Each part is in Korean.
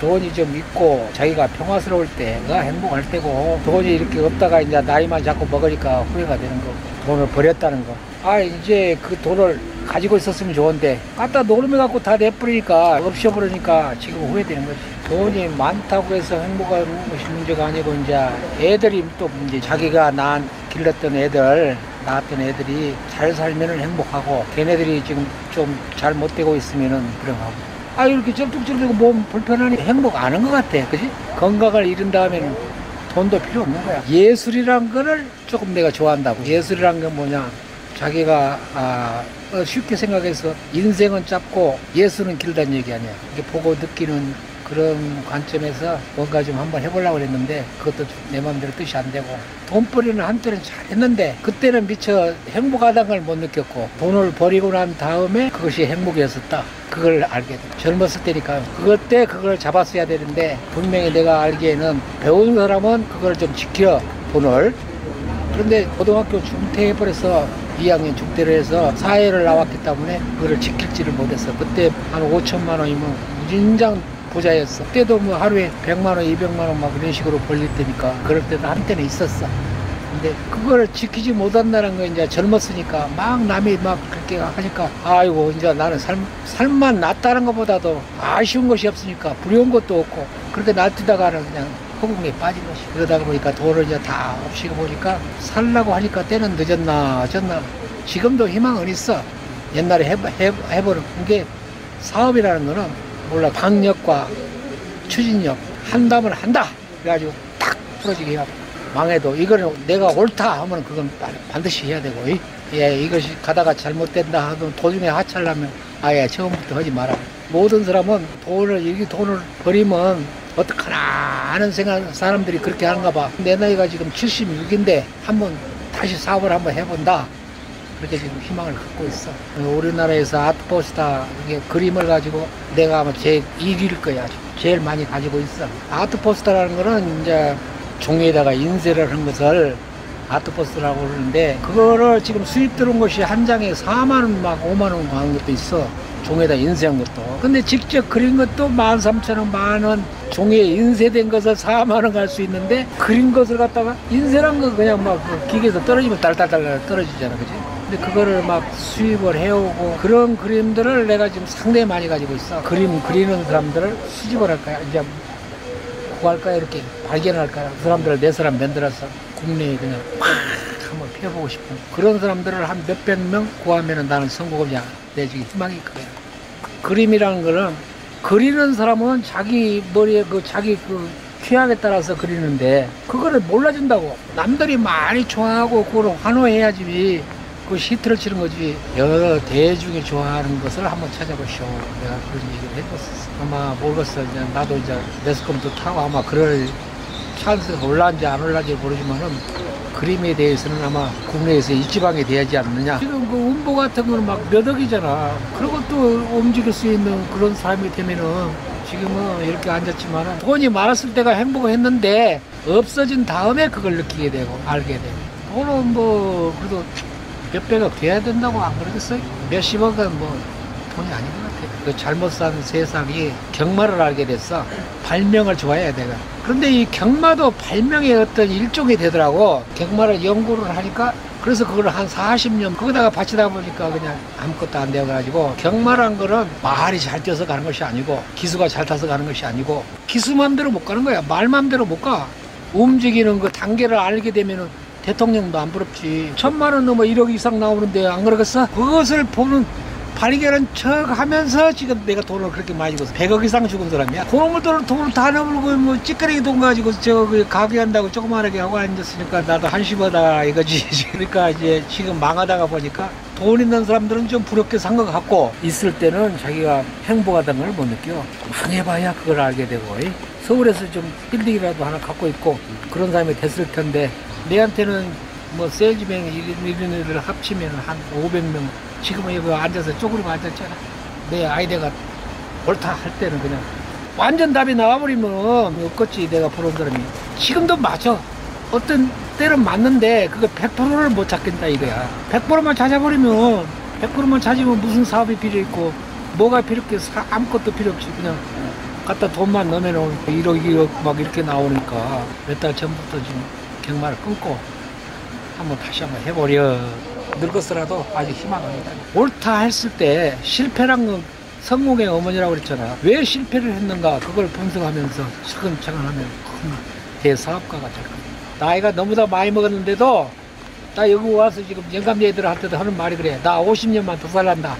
돈이 좀 있고 자기가 평화스러울 때가 행복할 때고 돈이 이렇게 없다가 이제 나이만 자꾸 먹으니까 후회가 되는 거고 돈을 버렸다는 거. 아 이제 그 돈을 가지고 있었으면 좋은데 갖다 노름해 갖고 다 내버리니까 없애버리니까 지금 후회되는 거지. 돈이 많다고 해서 행복한 것이 문제가 아니고 이제 애들이 또 문제 자기가 낳은 길렀던 애들 낳았던 애들이 잘 살면은 행복하고 걔네들이 지금 좀 잘 못되고 있으면은 불행하고 아 이렇게 쩔뚝쩔뚝 몸 불편하니 행복 안한것 같아. 그지? 건강을 잃은 다음에는 돈도 필요 없는 거야. 예술이란 거를 조금 내가 좋아한다고. 예술이란 건 뭐냐? 자기가 아, 어, 쉽게 생각해서 인생은 짧고 예술은 길다는 얘기 아니야. 이게 보고 느끼는 그런 관점에서 뭔가 좀 한번 해보려고 그랬는데 그것도 내 마음대로 뜻이 안 되고 돈벌이는 한때는 잘했는데 그때는 미처 행복하다는 걸 못 느꼈고 돈을 버리고 난 다음에 그것이 행복이었었다. 그걸 알게 돼 젊었을 때니까 그것 때 그걸 잡았어야 되는데 분명히 내가 알기에는 배운 사람은 그걸 좀 지켜 돈을. 그런데 고등학교 중퇴해버려서 2학년 중퇴를 해서 사회를 나왔기 때문에 그거를 지킬지를 못했어 그때 한 5천만 원이면 무진장 부자였어. 그때도 뭐 하루에 100만 원, 200만 원 막 이런 식으로 벌릴 때니까 그럴 때도 한때는 있었어. 근데 그걸 지키지 못한다는 거 이제 젊었으니까 막 남이 막 그렇게 하니까 아이고 이제 나는 삶, 삶만 낫다는 것보다도 아쉬운 것이 없으니까 부러운 것도 없고 그렇게 놔두다가는 그냥 허공에 빠진 것이 그러다 보니까 돈을 이제 다 없이고 보니까 살라고 하니까 때는 늦었나 어쩌나 지금도 희망은 있어 옛날에 해, 해, 해보는 게 사업이라는 거는 몰라 강력과 추진력 한다면 한다. 그래가지고 딱 풀어지게 해야 망해도 이거는 내가 옳다 하면 그건 반드시 해야 되고 이? 예 이것이 가다가 잘못된다 하면 도중에 하차하려면 아예 처음부터 하지 마라. 모든 사람은 돈을 이게 돈을 버리면 어떡하나 하는 생각 사람들이 그렇게 하는가 봐내 나이가 지금 76인데 한번 다시 사업을 한번 해본다 그렇게 지금 희망을 갖고 있어. 우리나라에서 아트포스타 그림을 가지고 내가 아마 제일 1위일 거야. 제일 많이 가지고 있어. 아트포스터라는 거는 이제 종이에다가 인쇄를 한 것을 아트포스터라고 그러는데 그거를 지금 수입 들어온 것이 한 장에 4만 원 막 5만 원 하는 것도 있어. 종에다 인쇄한 것도. 근데 직접 그린 것도 13,000원, 만원, 종이에 인쇄된 것을 4만 원 갈 수 있는데, 그린 것을 갖다가 인쇄한 거 그냥 막그 기계에서 떨어지면 딸딸딸 떨어지잖아. 그지? 근데 그거를 막 수입을 해오고 그런 그림들을 내가 지금 상당히 많이 가지고 있어. 그림 그리는 사람들을 수집을 할 거야. 이제 구할까 이렇게 발견할까 그 사람들을 내 사람 만들어서 국내에 그냥 팍 한번 펴보고 싶은 그런 사람들을 한 몇백 명 구하면은 나는 성공이야. 내 지금 희망이 있거든. 그림이라는 거는 그리는 사람은 자기 머리에 그 자기 그 취향에 따라서 그리는데 그거를 몰라준다고 남들이 많이 좋아하고 그걸 환호해야지 그 시트를 치는 거지. 여러 대중이 좋아하는 것을 한번 찾아보시오. 내가 그런 얘기를 해줬었어. 아마 모르겠어. 이제 나도 이제 매스컴도 타고 아마 그럴 찬스가 올라는지 안 올라는지 모르지만은 그림에 대해서는 아마 국내에서 일지방이 되지 않느냐. 지금 그 운보 같은 거는 막 몇 억이잖아. 그리고 또 움직일 수 있는 그런 사람이 되면은 지금은 이렇게 앉았지만은 돈이 많았을 때가 행복했는데 없어진 다음에 그걸 느끼게 되고 알게 되고. 돈은 뭐 그래도 몇백억 돼야 된다고 안 그러겠어요? 몇십억은 뭐 돈이 아닌 것 같아. 그 잘못 산 세상이 경마를 알게 됐어. 발명을 좋아해야 내가. 그런데 이 경마도 발명의 어떤 일종이 되더라고. 경마를 연구를 하니까 그래서 그걸 한 40년 거기다가 바치다 보니까 그냥 아무것도 안 되어가지고 경마란 거는 말이 잘 뛰어서 가는 것이 아니고 기수가 잘 타서 가는 것이 아니고 기수 맘대로 못 가는 거야. 말 맘대로 못 가. 움직이는 그 단계를 알게 되면은 대통령도 안 부럽지. 천만 원 넘어 1억 이상 나오는데 안 그러겠어? 그것을 보는 발견한 척 하면서 지금 내가 돈을 그렇게 많이 벌었어. 100억 이상 죽은 사람이야. 그런 돈을 돈을 다 넣어버리고 뭐 찌끄레기 돈 가지고 저그 가게 한다고 조그만하게 하고 앉았으니까 나도 한심하다 이거지. 그러니까 이제 지금 망하다가 보니까 돈 있는 사람들은 좀 부럽게 산 것 같고 있을 때는 자기가 행복하다는 걸 못 느껴. 망해봐야 그걸 알게 되고 서울에서 좀 빌딩이라도 하나 갖고 있고 그런 사람이 됐을 텐데 내한테는 뭐 셀즈맨 이런 애들 합치면 한 500명. 지금은 여기 앉아서 쪼그리고 앉았잖아. 내 아이디어가 옳다 할 때는 그냥 완전 답이 나와버리면 없겠지 내가 보는 사람이. 지금도 맞아. 어떤 때는 맞는데 그거 100%를 못 찾겠다 이거야. 100%만 찾아버리면 100%만 찾으면 무슨 사업이 필요 있고 뭐가 필요 없게 아무것도 필요 없이 그냥 갖다 돈만 넣으면 1억, 2억 막 이렇게 나오니까 몇 달 전부터 지금 경마를 끊고 한번 다시 한번 해보려. 늙었으라도 아직 희망합니다. 옳다 했을 때 실패란 건 성공의 어머니라고 그랬잖아. 왜 실패를 했는가 그걸 분석하면서 차근차근 하면 큰 대사업가가 될 겁니다. 나이가 너무나 많이 먹었는데도 나 여기 와서 지금 영감 얘들한테도 하는 말이 그래. 나 50년만 더 살란다.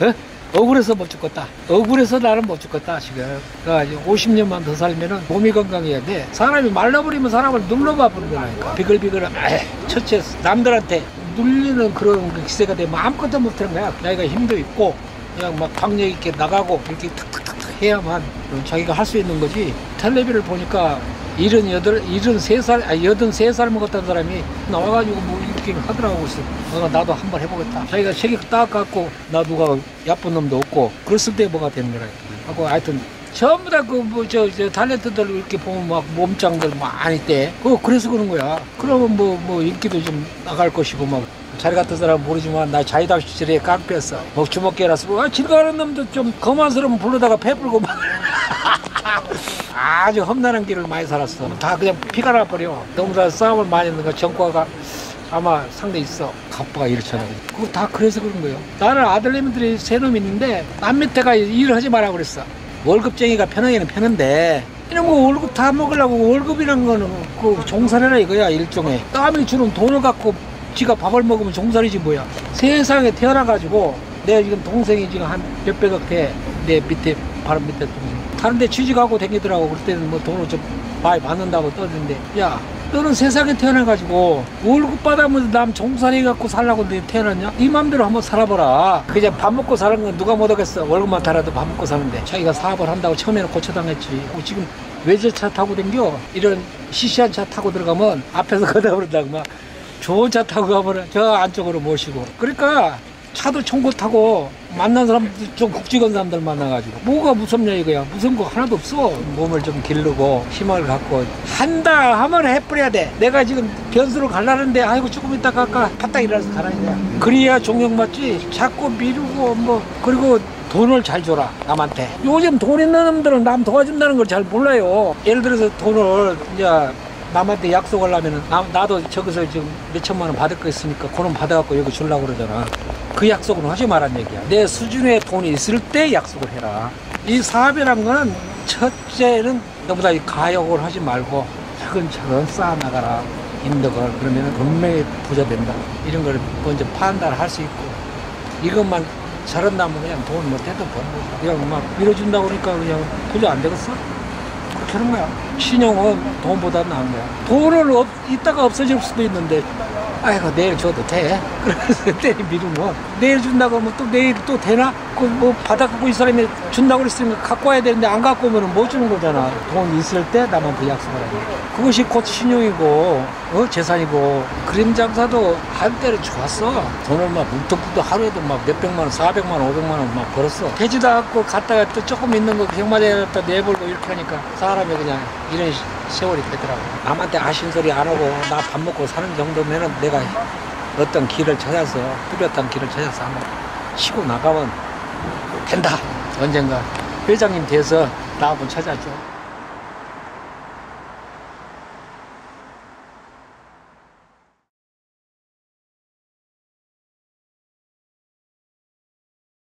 어? 억울해서 못 죽겠다. 억울해서 나는 못 죽겠다, 지금. 그러니까 50년만 더 살면은 몸이 건강해야 돼. 사람이 말라버리면 사람을 눌러봐 버리더라니까. 비글비글, 에이, 첫째, 남들한테 눌리는 그런 그 기세가 되면 아무것도 못하는 거야. 자기가 힘도 있고, 그냥 막 강력 있게 나가고, 이렇게 탁탁탁탁 해야만 자기가 할 수 있는 거지. 텔레비를 보니까 일흔 여덟, 일흔 세 살, 아니 여든 세살 먹었던 사람이 나와가지고 뭐 이렇게 하더라고 그래서 어, 나도 한번 해보겠다. 자기가 체격 딱 갖고 나 누가 야쁜 놈도 없고 그랬을 때 뭐가 되는 거라. 하고 하여튼 전부 다 그 뭐저 저 탤런트들 이렇게 보면 막 몸짱들 많이 때. 그 그래서 그런 거야. 그러면 뭐뭐 인기도 좀 나갈 것이고 막. 자리 같은 사람 은 모르지만 나 자이답 시절에 깡패였어. 뭐 주먹개라서 아, 길 가는 놈도 좀 거만스러우면 불러다가 패불고 막. 아주 험난한 길을 많이 살았어. 다 그냥 피가 나버려. 너무 다 싸움을 많이 했는 거 정과가 아마 상대 있어. 갑부가 이렇잖아. 그거 다 그래서 그런 거예요. 나는 아들내미들이 세 놈이 있는데 남 밑에가 일을 하지 마라 그랬어. 월급쟁이가 편하게는 편한데 이런 거 월급 다 먹으려고 월급이란 거는 그 종살이라 이거야 일종의. 남이 주는 돈을 갖고 지가 밥을 먹으면 종살이지 뭐야. 세상에 태어나가지고 내 지금 동생이 지금 한 몇백억 돼. 내 밑에 바로 밑에 동생. 다른 데 취직하고 다니더라고. 그럴 때는 뭐 돈을 좀 많이 받는다고 떠드는데, 야, 너는 세상에 태어나가지고 월급 받으면서 남 종살이 갖고 살라고 내 태어났냐? 네 맘대로 한번 살아보라. 그냥 밥 먹고 사는 건 누가 못하겠어. 월급만 달아도 밥 먹고 사는데. 자기가 사업을 한다고 처음에는 고쳐당했지. 어, 지금 외제차 타고 댕겨? 이런 시시한 차 타고 들어가면 앞에서 걷어버린다고 막 좋은 차 타고 가버려. 저 안쪽으로 모시고. 그러니까 차도 총고 타고 만난 사람들 좀 국직원 사람들 만나가지고. 뭐가 무섭냐 이거야. 무서운 거 하나도 없어. 몸을 좀 기르고 힘을 갖고. 한다 하면 해버려야 돼. 내가 지금 변수로 갈라는데 아이고 조금 이따 갈까 바닥 일어나서 가라 이거야. 그래야 존경받지? 자꾸 미루고 뭐 그리고 돈을 잘 줘라 남한테. 요즘 돈 있는 놈들은 남 도와준다는 걸 잘 몰라요. 예를 들어서 돈을 이제 남한테 약속을 하면은 나, 나도 저기서 지금 몇 천만 원 받을 거 있으니까 그놈 받아갖고 여기 주려고 그러잖아 그 약속은 하지 말란 얘기야 내 수준의 돈이 있을 때 약속을 해라 이 사업이란 거는 첫째는 너보다 이 가역을 하지 말고 차근차근 쌓아나가라 인덕을 그러면 분명히 부자 된다 이런 걸 먼저 판단을 할 수 있고 이것만 잘한다면 그냥 돈 못해도 버는 거지 그냥 막 밀어준다고 그러니까 그냥 부자 안 되겠어? 그렇게 하는 거야. 신용은 돈보다 나은 거야. 돈을 없, 있다가 없어질 수도 있는데, 아이고, 내일 줘도 돼. 그래서 내일 미루면, 내일 준다고 하면 또 내일 또 되나? 그뭐 받아갖고 이 사람이 준다고 그랬으니까 갖고 와야 되는데 안 갖고 오면 못 주는 거잖아. 돈 있을 때 남한테 약속을 하는 거야. 그것이 곧 신용이고, 어, 재산이고, 그림 장사도 한때는 좋았어. 돈을 막 문득문득 하루에도 막 몇백만 원, 사백만 원, 오백만 원 막 벌었어. 되지도 않고 갔다가 또 조금 있는 거 경마장에 갖다 내버리고 이렇게 하니까 사람이 그냥 이런 시- 세월이 되더라고. 남한테 아쉬운 소리 안 하고 나 밥 먹고 사는 정도면은 내가 어떤 길을 찾아서 뚜렷한 길을 찾아서 한번 치고 나가면 된다. 언젠가 회장님 돼서 나 한번 찾아줘.